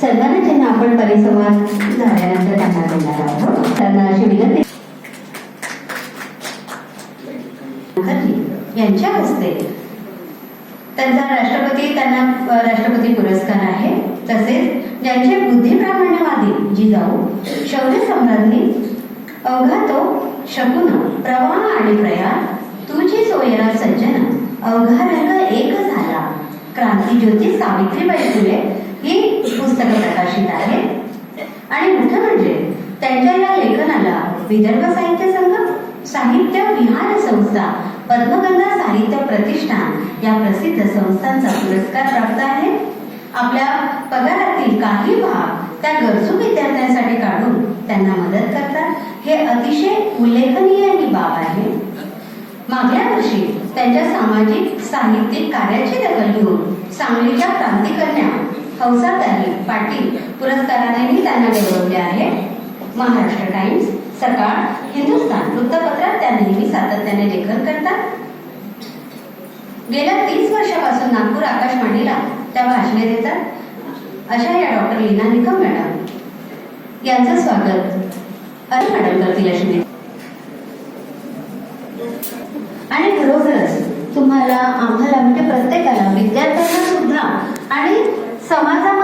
सर्वांना सन्मानाचिन्ह आपण परिसंवाद झाल्यानंतर त्यांना देणार आहोत. त्यांना अशी विनंती यांच्या हस्ते. त्यांचा राष्ट्रपती त्यांना राष्ट्रपती पुरस्कार आहे. तसेच ज्यांचे बुद्धिप्रामाण्यवादी जिजाऊ शौर्य सम्राज्ञी अवघातो शकुन प्रवाह आणि प्रयाण तुझी सोयरा सज्जन अवघा रंग एक झाला. क्रांती ज्योती सावित्रीबाई फुले ही पुस्तकं आहे आणि मोठं म्हणजे त्यांच्या या लेखनाला विदर्भ साहित्य संघ साहित्य विहार संस्था पद्मगंधा साहित्य प्रतिष्ठान या प्रसिद्ध संस्थांचा पुरस्कार प्राप्त आहे. आपल्या पगारातील काही भाग त्या गरजू विद्यार्थ्यांसाठी काढून त्यांना मदत करतात. हे अतिशय उल्लेखनीय ही बाब आहे. मागल्या वर्षी त्यांच्या सामाजिक साहित्यिक कार्याची दखल घेऊन सांगलीच्या क्रांतिकन्या हौसाताई पाटील पुरस्कारानेही त्यांना गौरवले आहे. महाराष्ट्र टाइम्स सकाळ हिंदुस्थान वृत्तपत्रात त्या नेहमी सातत्याने लेखन करतात. गेल्या तीस वर्षापासून नागपूर आकाशवाणीला त्या भाषणे देतात. अशा या डॉक्टर लीना निकम मॅडम. यांचं स्वागत. अरे मॅडम करतील अशी आणि खरोखरच तुम्हाला आम्हाला म्हणजे प्रत्येकाला विद्यार्थ्यांना सुद्धा आणि समाजामध्ये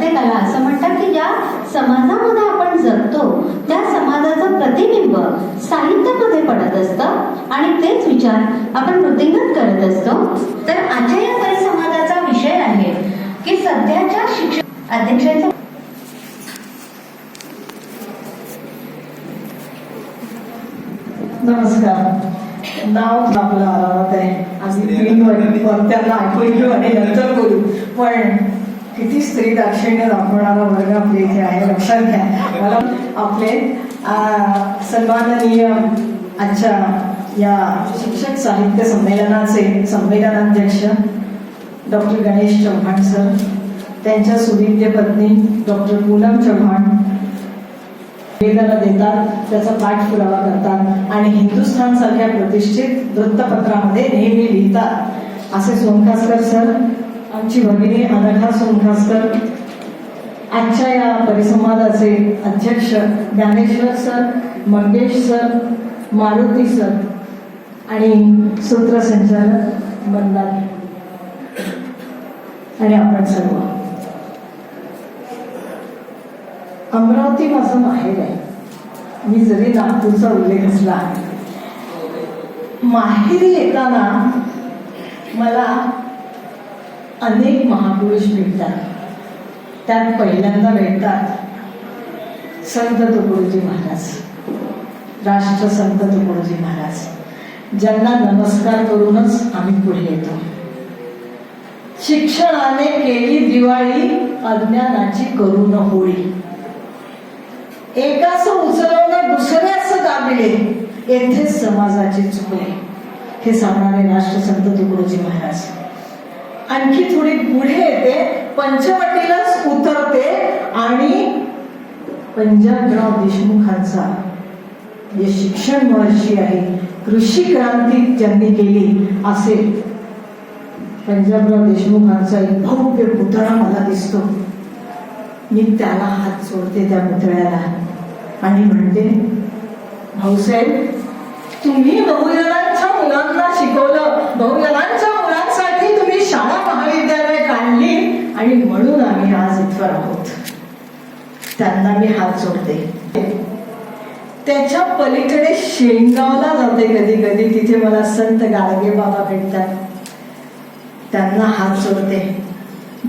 प्रत्येकाला असं म्हणतात की ज्या समाजामध्ये आपण जगतो त्या समाजाचं प्रतिबिंब साहित्यामध्ये पडत असतं आणि तेच विचार आपण वृत्तीगत करत असतो. तर आजच्या या परिसंवादाचा विषय आहे की सध्याच्या शिक्षण अध्यक्षांच्या नमस्कार. नाव आपलं आरामात आहे. आम्ही त्यांना ऐकून घेऊ आणि नंतर बोलू. पण किती स्त्री दाक्षिण्य दाखवणारा वर्ग आपल्या इथे आहे लक्षात घ्या. मला आपले सन्माननीय आजच्या या शिक्षक साहित्य संमेलनाचे संमेलनाध्यक्ष डॉक्टर गणेश चव्हाण सर त्यांच्या सुविद्य पत्नी डॉक्टर पूनम चव्हाण निवेदनं देतात त्याचा पाठपुरावा करतात आणि हिंदुस्थान सारख्या प्रतिष्ठित वृत्तपत्रामध्ये नेहमी लिहितात. असे सोनकासकर सर आमची भगिनी अनघा सोनकासकर आजच्या या परिसंवादाचे अध्यक्ष Dnyaneshwar sir Mangesh sir Maruti sir आणि सूत्रसंचालक मंदार. आणि आपण सर्व. अमरावती माझं माहेर आहे. मी जरी नागपूरचा उल्लेख असला माहेरी येताना मला अनेक महापुरुष भेटतात. त्यात पहिल्यांदा भेटतात संत तुकडोजी महाराज. राष्ट्रसंत तुकडोजी महाराज. ज्यांना नमस्कार करूनच आम्ही पुढे येतो. शिक्षणाने केली दिवाळी अज्ञानाची करून होळी. एकाच उचलवणं दुसऱ्याच दाबिले येथेच समाजाचे चुकले. हे सांगणारे राष्ट्रसंत तुकडोजी महाराज. आणखी थोडी पुढे येते. पंचवटीलाच उतरते आणि पंजाबराव देशमुखांचा जे शिक्षण महर्षी आहे कृषी क्रांती ज्यांनी केली असे पंजाबराव देशमुखांचा एक भव्य पुतळा मला दिसतो. मी त्याला हात सोडते त्या पुतळ्याला आणि म्हणते भाऊसाहेब तुम्ही बहुजनांच्या मुलांना शिकवलं. बहुजनांच्या शाळा महाविद्यालय काढली आणि म्हणून आम्ही आज इथवर आहोत. त्यांना मी हात जोडते. त्याच्या पलीकडे शेंगावला जाते कधी कधी. तिथे मला संत गाडगे बाबा भेटतात. त्यांना हात जोडते.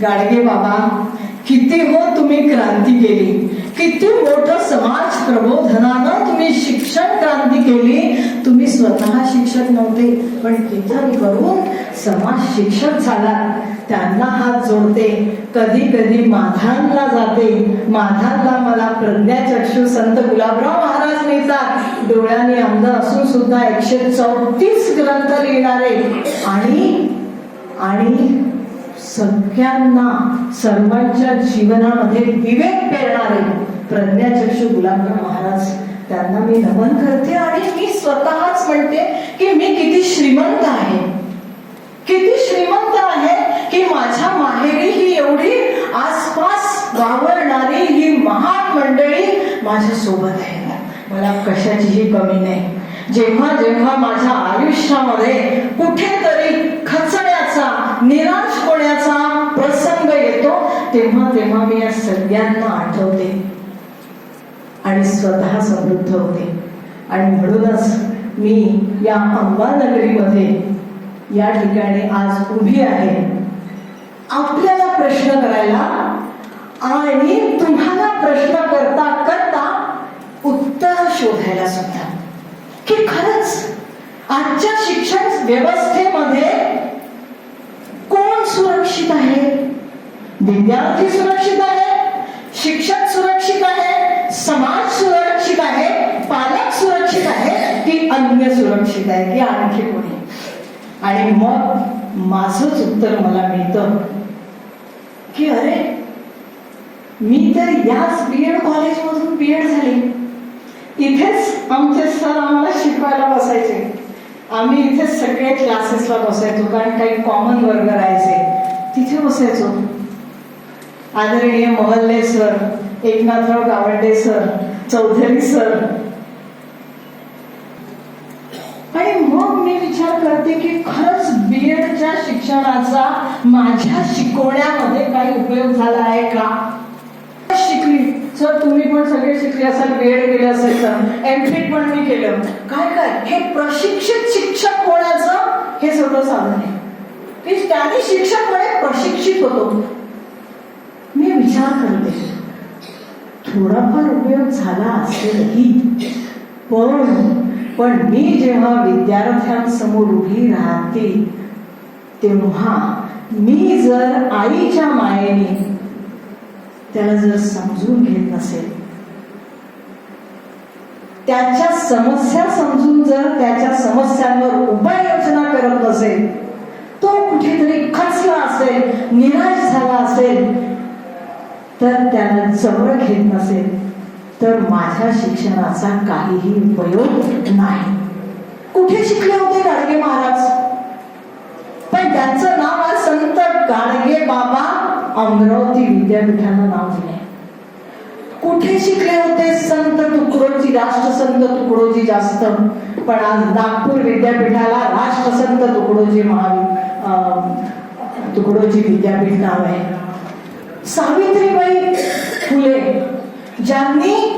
गाडगे बाबा किती हो तुम्ही क्रांती केली. किती मोठं समाज प्रबोधनानं तुम्ही शिक्षण क्रांती केली तुम्ही स्वतः शिक्षक नव्हते पण तिथं करून समाज शिक्षक झाला. त्यांना हात जोडते. कधी कधी माधानला जाते. माधानला मला प्रज्ञाचक्षु संत गुलाबराव महाराज मिळतात डोळ्याने अंध असून सुद्धा एकशे चौतीस ग्रंथ लिहिणारे. आणि आणि सगळ्यांना सर्वांच्या जीवनामध्ये विवेक पेरणारे प्रज्ञाचक्षु गुलाबराव महाराज त्यांना मी नमन करते आणि मी स्वतःच म्हणते की मी किती श्रीमंत आहे. किती श्रीमंत आहे की माझ्या माहेरी ही एवढी आसपास वावरणारी ही महान मंडळी माझ्या सोबत आहे. मला कशाचीही कमी नाही. जेव्हा जेव्हा माझ्या आयुष्यामध्ये कुठेतरी खचण्याचा निराश होण्याचा प्रसंग येतो तेव्हा तेव्हा मी या सगळ्यांना आठवते. आणि स्वतः समृद्ध होते. आणि म्हणूनच मी या अंबानगरीमध्ये या ठिकाणी आज उभी आहे. आपल्याला प्रश्न करायला आणि तुम्हाला प्रश्न करता करता उत्तर शोधायला सुद्धा. की खरंच आजच्या शिक्षण व्यवस्थेमध्ये कोण सुरक्षित आहे? विद्यार्थी सुरक्षित आहे? शिक्षक सुरक्षित आहे समाज सुरक्षित आहे पालक सुरक्षित आहे अन्य सुरक्षित आहे की आणखी कोणी? आणि मग माझंच उत्तर मला मिळतं. की अरे मी तर याच बी एड कॉलेजमधून बी एड झाले. इथेच आमचे सर आम्हाला शिकवायला बसायचे. आम्ही इथे सगळे क्लासेसला बसायचो कारण काही कॉमन वर्ग राहायचे. तिथे बसायचो. आदरणीय Mohalle sir Eknathrao Gawande sir Chaudhari sir आणि मग मी विचार करते की खरंच बी एडच्या शिक्षणाचा माझ्या शिकवण्यामध्ये काही उपयोग झाला आहे का? शिकली. सर तुम्ही पण सगळे शिकले असाल बी एड केले असेल तर. एम फिट पण मी केलं. काय काय? हे प्रशिक्षित शिक्षक होण्याचं हे सगळं साधन आहे. की त्याने शिक्षक प्रशिक्षित होतो. मी विचार करते. थोडाफार उपयोग झाला असेलही पण पण मी जेव्हा विद्यार्थ्यांसमोर उभी राहते तेव्हा मी जर आईच्या मायेने त्याला जर समजून घेत नसेल त्याच्या समस्या समजून जर त्याच्या समस्यांवर उपाययोजना करत नसेल तो कुठेतरी खचला असेल निराश झाला असेल तर त्याला जवळ घेत नसेल. तर माझ्या शिक्षणाचा काहीही उपयोग नाही. कुठे शिकले होते गाडगे महाराज? पण त्यांचं नाव आज संत गाडगे बाबा अमरावती विद्यापीठाला नाव दिले कुठे शिकले होते संत तुकडोजी? राष्ट्रसंत तुकडोजी जास्त. पण आज नागपूर विद्यापीठाला राष्ट्रसंत तुकडोजी महावि अं, तुकडोजी विद्यापीठ नाव आहे. सावित्रीबाई फुले ज्यांनी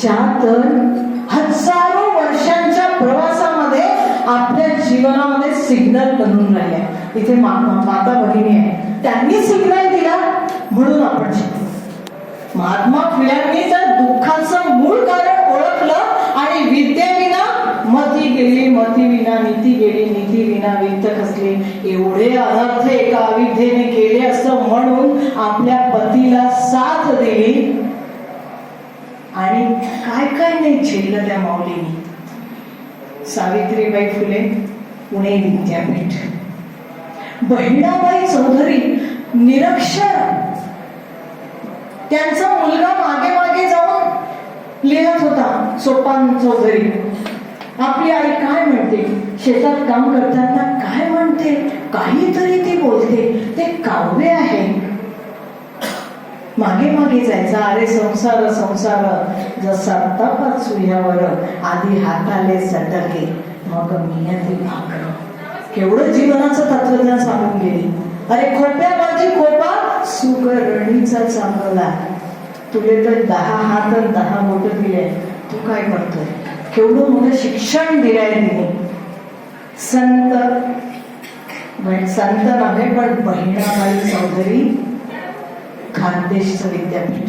ज्या तर हजारो वर्षांच्या प्रवासामध्ये आपल्या जीवनामध्ये सिग्नल बनून राहिल्या इथे माता भगिनी आहे. त्यांनी सिग्नल दिला म्हणून आपण शिकतो महात्मा फुल्यांनी जर दुःखाचं मूळ कारण ओळखलं आणि विद्येविना मती गेली मती विना नीती गेली नीती विना वित्त खसले एवढे अनर्थ एका अविद्येने केले असं म्हणून आपल्या पतीला साथ दिली आणि काय काय नाही झेललं त्या माऊलीने. सावित्रीबाई फुले पुणे विद्यापीठ. बहिणाबाई चौधरी निरक्षर. त्यांचा मुलगा मागे मागे जाऊन लिहत होता सोपान चौधरी. आपली आई काय म्हणते? शेतात काम करताना काय म्हणते? काहीतरी ती बोलते. ते काव्य मागे मागे जायचा. अरे संसार संसार. जसा तपात सूर्यावर आधी हाताले सटके. मग मी भाकर. केवढं जीवनाचं तत्वज्ञान सांगून गेली. अरे खोप्या माझी खोपा सुकरणीचा चांगला. तुले तर दहा हात दहा बोट दिले. तू काय करतोय? केवढं मोठं शिक्षण दिलंय तिने. संत संत नव्हे पण बहिणाबाई चौधरी खानदेशचं विद्यापीठ.